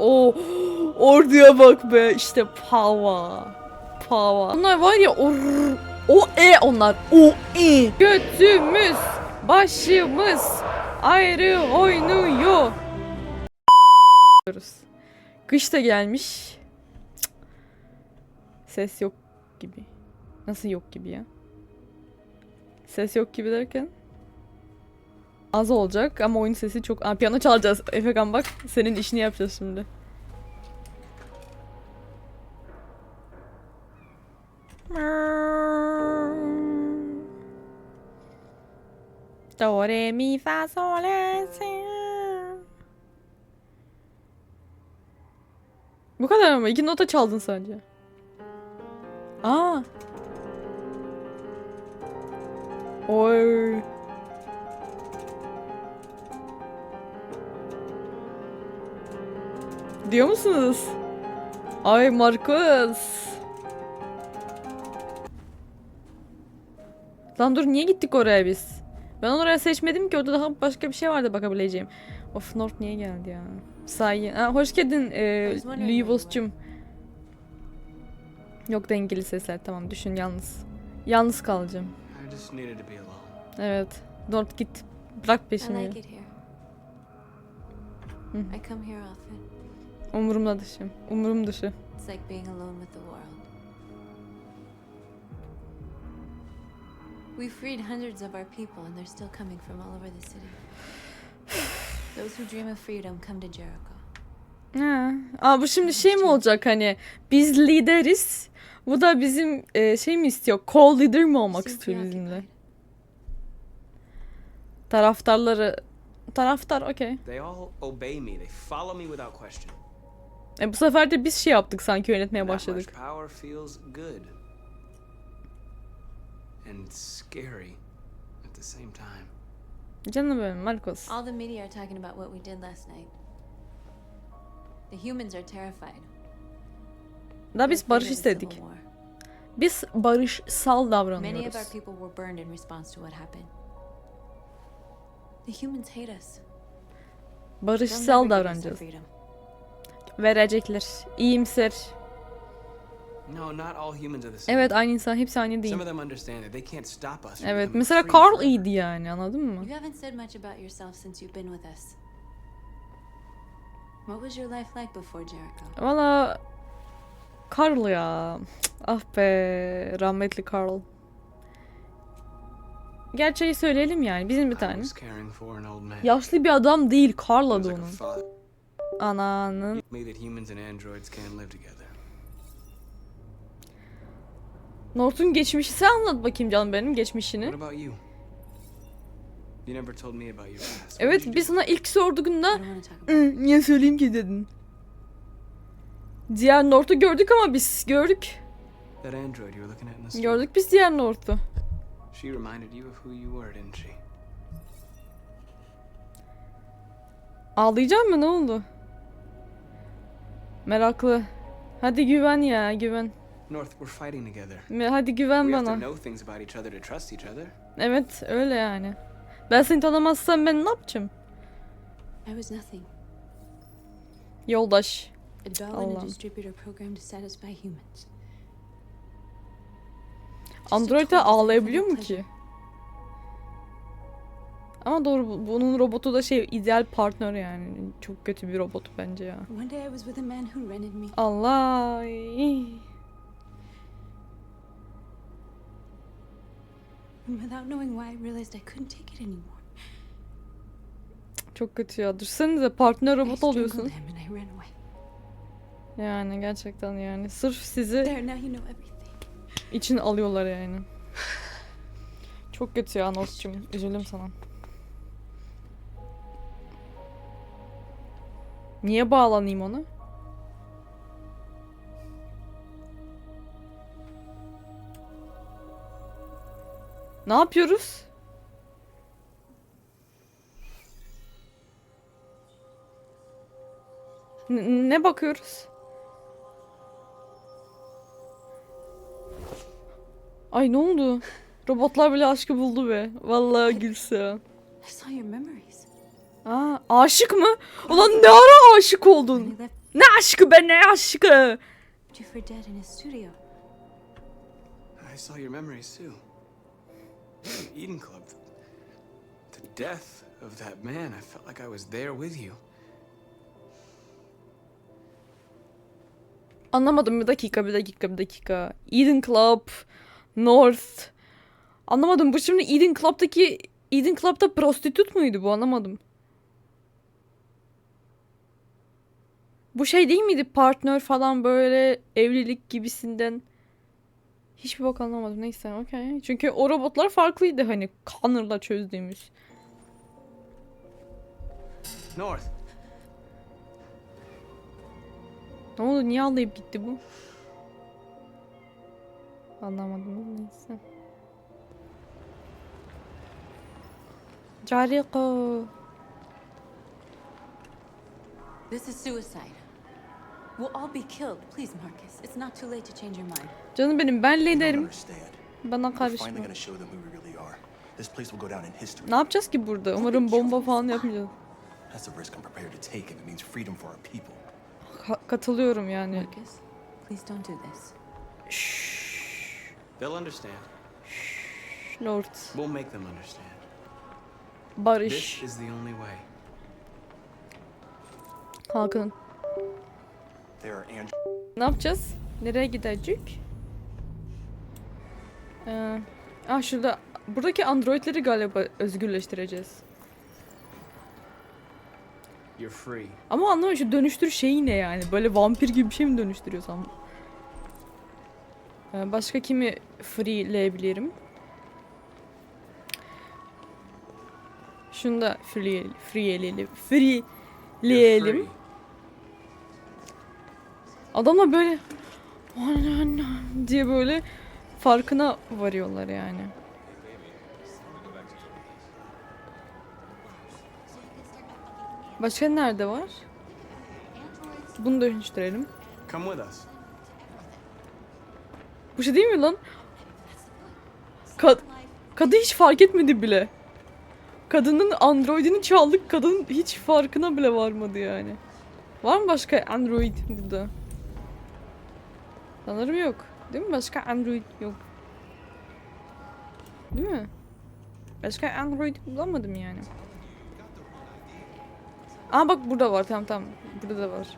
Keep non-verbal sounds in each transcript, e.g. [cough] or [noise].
O orduya bak be. İşte pava. Pava. Onlar var ya o o e onlar. O e. Götümüz, başımız ayrı oynuyor. Kış da gelmiş. Ses yok gibi. Nasıl yok gibi ya? Ses yok gibi derken? Az olacak ama oyun sesi çok... Aa, piyano çalacağız. Efekan bak senin işini yapacağız şimdi. Do, re, mi, fa, sol, la, si. Bu kadar mı? İki nota çaldın sadece. Aa. Oy. Diyor musunuz? Ay Marcus. Lan dur niye gittik oraya biz? Ben oraya seçmedim ki orada daha başka bir şey vardı bakabileceğim. Of North niye geldi ya? Sahi. Ha, hoş geldin e, Lüyvos'cum. Yok dengeli sesler tamam düşün yalnız. Yalnız kalacağım. I. Evet. North git. Bırak I peşimi. like it here. I come here often. Umurumda dışı. Umurum dışı. It's like being alone with the world. We freed hundreds of our people, and they're still coming from all over the city. Those who dream of freedom come to Jericho. Ha. Aa bu şimdi şey mi olacak hani biz lideriz. Bu da bizim e, şey mi istiyor? Co-leader mi olmak istiyor bizimle? Taraftarları taraftar okey. They all obey me. They follow me without question. E bu sefer de biz şey yaptık sanki yönetmeye başladık. much power feels good. And scary at the same time. Canım benim Marcos. All the media are talking about what we did last night. The humans are terrified. Da biz barış istedik. Biz barışsal Many of davranıyoruz. our people were burned in response to what happened. The humans hate us. Barışsal davranacağız. Verecekler. İyimser. Evet aynı insan hepsi aynı değil. Evet mesela Carl iyiydi yani anladın mı? Valla Carl ya. Ah be rahmetli Carl. Gerçeği söyleyelim yani bizim bir tane. Yaşlı bir adam değil Carl adı onun. Ananın. Me that humans and androids can't live together. North'un geçmişi sen anlat bakayım canım benim geçmişini. What about you? You never told me about your past. What did Evet biz sana ilk sorduğunda "Hı, niye söyleyeyim ki dedin. Diğer North'u gördük ama biz gördük. Gördük biz diğer North'u. She reminded you of who you were, didn't she? Ağlayacak mı ne oldu? Meraklı. Hadi güven ya güven. North, we're fighting together. Hadi güven We have to bana. know things about each other to trust each other. Evet öyle yani. Ben seni tanımazsam ben ne yapacağım? I was nothing. Yoldaş. A doll in Allah'ım. a distributor program to satisfy humans. Just a Android'e ağlayabiliyor mu pleasure. ki? Ama doğru bu- bunun robotu da şey ideal partner yani. Çok kötü bir robot bence ya. Allah. Çok kötü ya. Düşünsenize partner robot oluyorsun. Yani gerçekten yani. Sırf sizi için alıyorlar yani. Çok kötü ya Nosçum. Üzüldüm sana. Niye bağlanayım ona? Ne yapıyoruz? N- ne bakıyoruz? Ay ne oldu? Robotlar bile aşkı buldu be. Vallahi Gülse. I saw your memories. Aa, aşık mı? Ulan ne ara aşık oldun? Ne aşkı be ne aşkı? I saw your memories too. Eden Club. The death of that man, I felt like I was there with you. Anlamadım bir dakika bir dakika bir dakika. Eden Club, North. Anlamadım bu şimdi Eden Club'daki Eden Club'da prostitut muydu bu anlamadım. Bu şey değil miydi partner falan böyle evlilik gibisinden. Hiçbir bak anlamadım neyse okey. Çünkü o robotlar farklıydı hani Connor'la çözdüğümüz. North, Ne oldu niye ağlayıp gitti bu? Anlamadım ama neyse. Carico. This is suicide. We'll all be killed. Please, Marcus. It's not too late to change your mind. Canım benim ben liderim. understand. Bana karışma. gonna show them who we really are. This place will go down in history. Ne yapacağız ki burada? Umarım bomba falan yapmayacağız. That's a risk I'm prepared to take if it means freedom for our people. Ka- katılıyorum yani. Marcus, please don't do this. Şşş. they'll understand. Lord. We'll make them understand. Barış. This is the only way. Halkın. Ne yapacağız? Nereye gidecek? Ee, ah şurada. Buradaki androidleri galiba özgürleştireceğiz. You're free. Ama anlamadım şu dönüştür şeyi ne yani? Böyle vampir gibi bir şey mi dönüştürüyorsam? Ee, başka kimi freeleyebilirim? Şunu da free, freeleyelim. Freeleyelim. free. Adamlar böyle diye böyle farkına varıyorlar yani. Başka nerede var? Bunu dönüştürelim. Come with us. Bu şey değil mi lan? Kad kadın hiç fark etmedi bile. Kadının androidini çaldık. Kadın hiç farkına bile varmadı yani. Var mı başka android burada? Sanırım yok. Değil mi? Başka android yok. Değil mi? Başka android bulamadım yani. Aa bak burada var. Tamam tamam. Burada da var.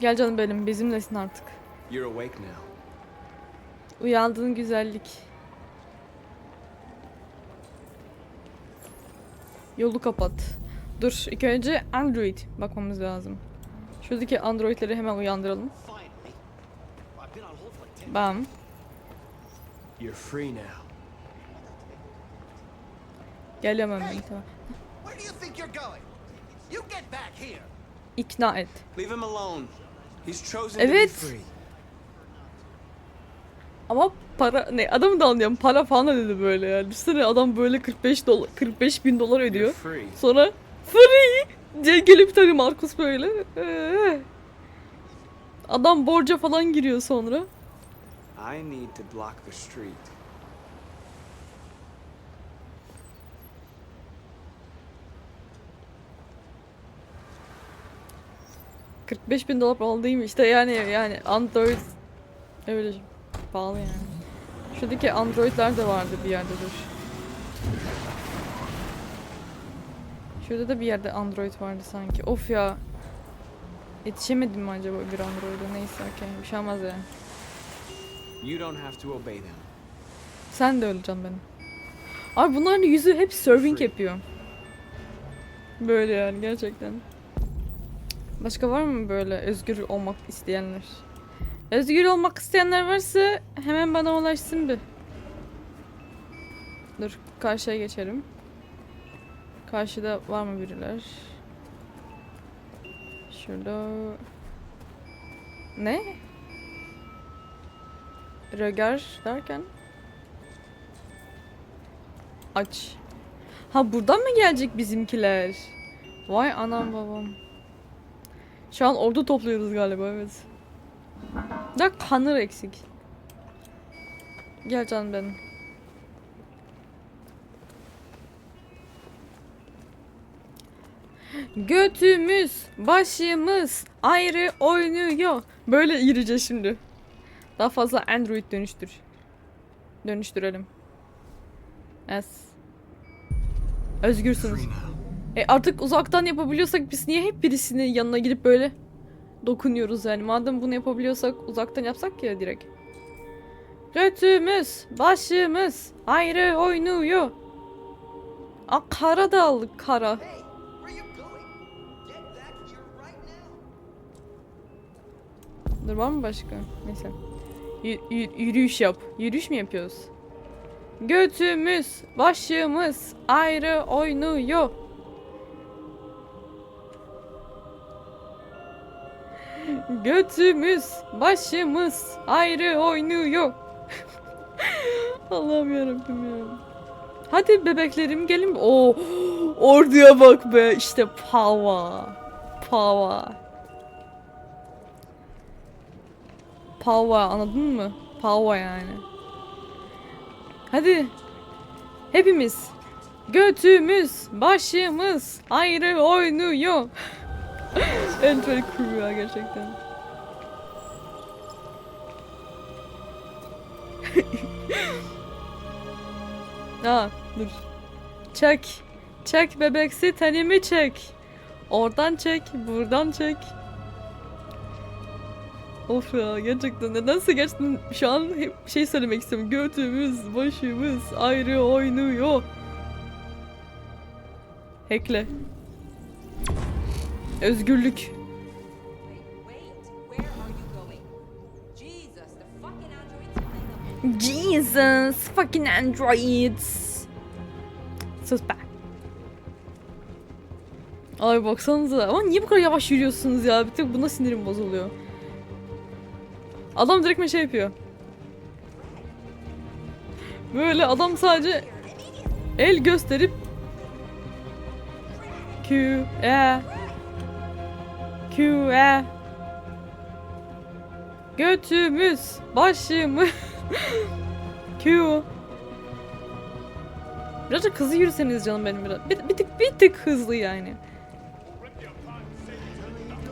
Gel canım benim. Bizimlesin artık. Uyandığın güzellik. Yolu kapat. Dur ilk önce Android bakmamız lazım. Şuradaki Androidleri hemen uyandıralım. Bam. You're free now. Geliyorum hemen. Tamam. Where do you think you're going? You get back here. İkna et. Leave him alone. He's chosen Evet. to be free. Ama para ne adamı da anlıyorum. Para falan dedi böyle yani. Düşünsene adam böyle 45 dolar 45 bin dolar ödüyor. Sonra free diye gelip tabii Markus böyle. Ee. Adam borca falan giriyor sonra. I need to block the street. Cık, 45 bin dolar pahalı değil mi? İşte yani yani Android öyle pahalı yani. Şuradaki Androidler de vardı bir yerde dur. Şurada da bir yerde Android vardı sanki. Of ya. Yetişemedim mi acaba bir Android'e? Neyse okey. Bir şey olmaz yani. You don't have to obey them. Sen de öleceksin benim. Abi bunların yüzü hep serving yapıyor. Böyle yani gerçekten. Başka var mı böyle özgür olmak isteyenler? Özgür olmak isteyenler varsa hemen bana ulaşsın bir. Dur karşıya geçelim. Karşıda var mı biriler? Şurada... Ne? Röger derken? Aç. Ha buradan mı gelecek bizimkiler? Vay anam babam. Şu an ordu topluyoruz galiba evet. Da kanır eksik. Gel canım benim. Götümüz, başımız ayrı oynuyor. Böyle yürüyeceğiz şimdi. Daha fazla Android dönüştür. Dönüştürelim. Es. Özgürsünüz. E artık uzaktan yapabiliyorsak biz niye hep birisinin yanına gidip böyle dokunuyoruz yani. Madem bunu yapabiliyorsak uzaktan yapsak ya direkt. Götümüz, başımız ayrı oynuyor. Aa kara da aldık kara. Hey, Dur var mı başka? Neyse. Y- yürüyüş yap. Yürüyüş mü yapıyoruz? Götümüz, başımız ayrı oynuyor. Götümüz, başımız ayrı oynuyor. [laughs] Allah'ım yarabbim ya. Hadi bebeklerim gelin. Oo, [gasps] orduya bak be. İşte pava. Pava. Pava anladın mı? Pava yani. Hadi. Hepimiz. Götümüz, başımız ayrı oynuyor. [laughs] Entry crew ya gerçekten. [laughs] Aa dur. Çek. Çek bebeksi tenimi çek. Oradan çek, buradan çek. Of ya gerçekten nedense gerçekten şu an hep şey söylemek istiyorum. Götümüz, başımız ayrı oynuyor. Hackle. Özgürlük. Jesus fucking androids. Sus be. Ay baksanıza. Ama niye bu kadar yavaş yürüyorsunuz ya? Bir tek buna sinirim bozuluyor. Adam direkt şey yapıyor. Böyle adam sadece el gösterip Q E Q E Götümüz başımız [laughs] Q Birazcık hızlı yürüseniz canım benim biraz. Bir, bir tık bir tık hızlı yani.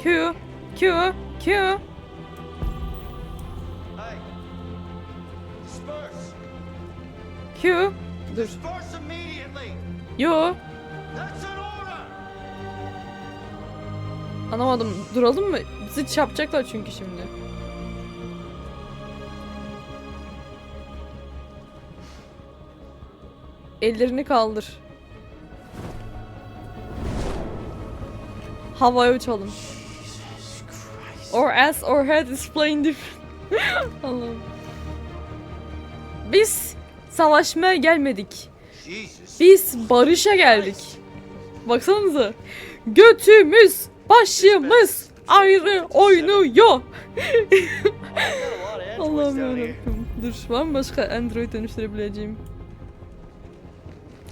Q Q Q Q Dur. Yo anlamadım. Duralım mı? Bizi çarpacaklar çünkü şimdi. Ellerini kaldır. Havaya uçalım. Or ass or head is playing different. [laughs] Allah'ım. Biz savaşmaya gelmedik. Biz barışa geldik. Baksanıza. Götümüz, başımız ayrı oynuyor. Allah'ım yarabbim. Dur var mı başka Android dönüştürebileceğim?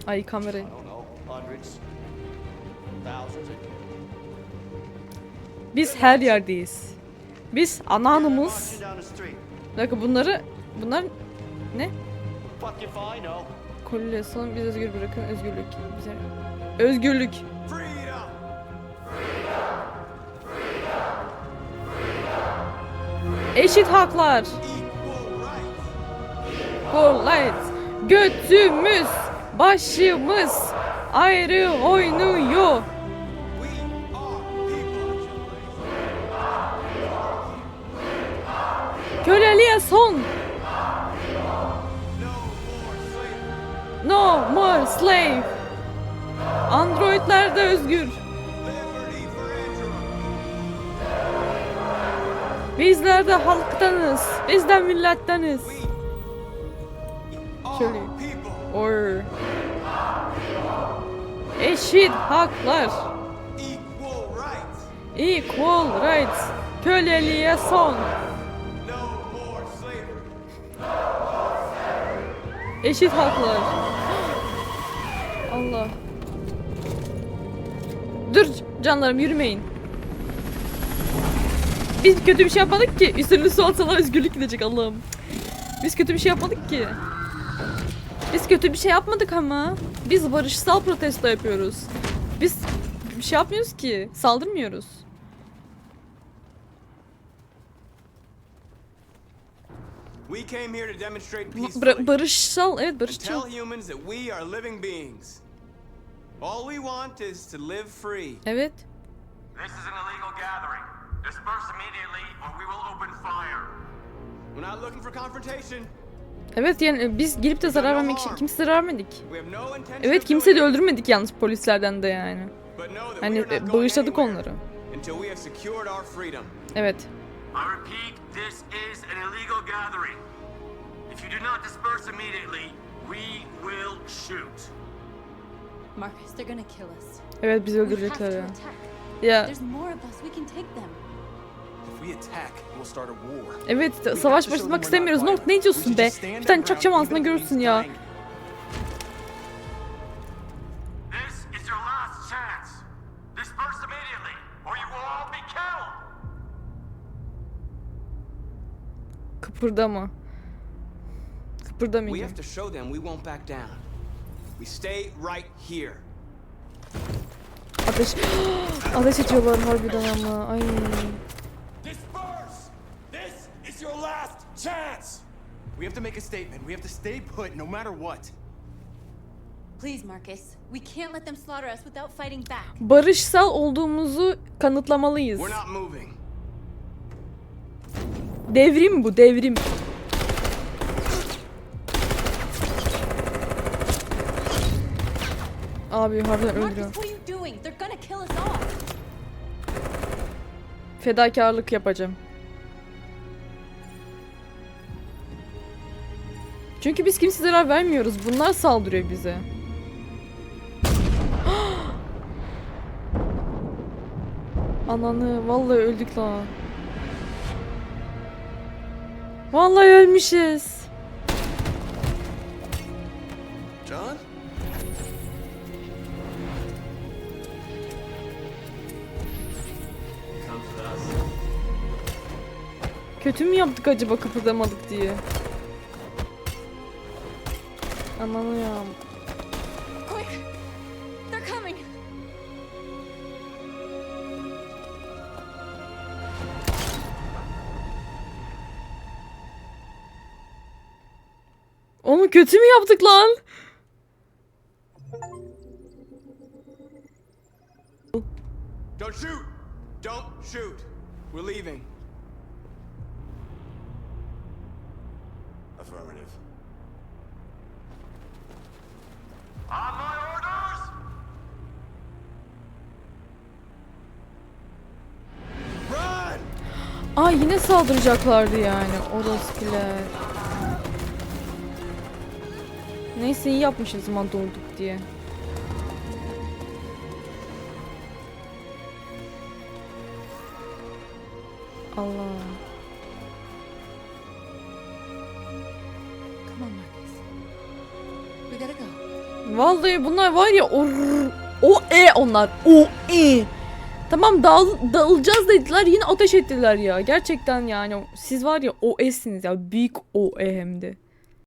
Ay kamerayı. Biz her yerdeyiz. Biz street. Bir dakika bunları... Bunlar ne? Know. Kolülasyon biz özgür bırakın özgürlük. Bize... Özgürlük. Eşit haklar. Equal rights. Götümüz, başımız ayrı oynuyor. Köleliğe son. Slave. Androidler de özgür. Bizler de halktanız. Biz de milletteniz. Şöyle. Or eşit haklar. Equal rights. Köleliğe son. Eşit haklar. Dur canlarım yürümeyin. Biz kötü bir şey yapmadık ki. Üstünü su atsalar özgürlük gidecek Allah'ım. Biz kötü bir şey yapmadık ki. Biz kötü bir şey yapmadık ama. Biz barışsal protesto yapıyoruz. Biz Bir şey yapmıyoruz ki. Saldırmıyoruz. We came here to demonstrate Ba- barışsal, evet barışçıl. All we want is to live free. Evet. This is an illegal gathering. Disperse immediately or we will open fire. We're not looking for confrontation. Evet yani biz gelip de zarar vermek için kimse zarar vermedik. Evet kimse de öldürmedik yalnız polislerden de yani. Hani e, bağışladık onları. Evet. Marcus, they're gonna kill us. Evet bizi We have öldürecekler to ya. attack. Ya There's more of us. We can take them. If we attack, we'll start a war. evet savaş başlatmak istemiyoruz. Nort ne diyorsun We be? Bir tane çakacağım it görürsün ya. dying. This is your last chance. Disperse immediately or you will all be killed. Kıpırdama. We Kıpırdamayacağım. We stay right here. Ateş... [gasps] Ateş ediyorlar harbiden ama. Ay. Disperse! This is your last chance! We have to make a statement. We have to stay put no matter what. Please, Marcus. We can't let them slaughter us without fighting back. Barışsal olduğumuzu kanıtlamalıyız. We're not moving. Devrim bu devrim. Abi harbiden öldürüyor. Fedakarlık yapacağım. Çünkü biz kimse zarar vermiyoruz. Bunlar saldırıyor bize. [gasps] Ananı vallahi öldük lan. Vallahi ölmüşüz. Kötü mü yaptık acaba kıpırdamadık diye? Coming! Onu kötü mü yaptık lan? Don't shoot! Don't shoot! We're leaving. Affirmative. On my orders! Run! Aa yine saldıracaklardı yani orospiler. Neyse iyi yapmışız ama doğduk diye. Allah. Vallahi bunlar var ya o o e onlar o e. Tamam dağıl, dağılacağız dediler yine ateş ettiler ya. Gerçekten yani siz var ya o esiniz ya büyük o e hem de.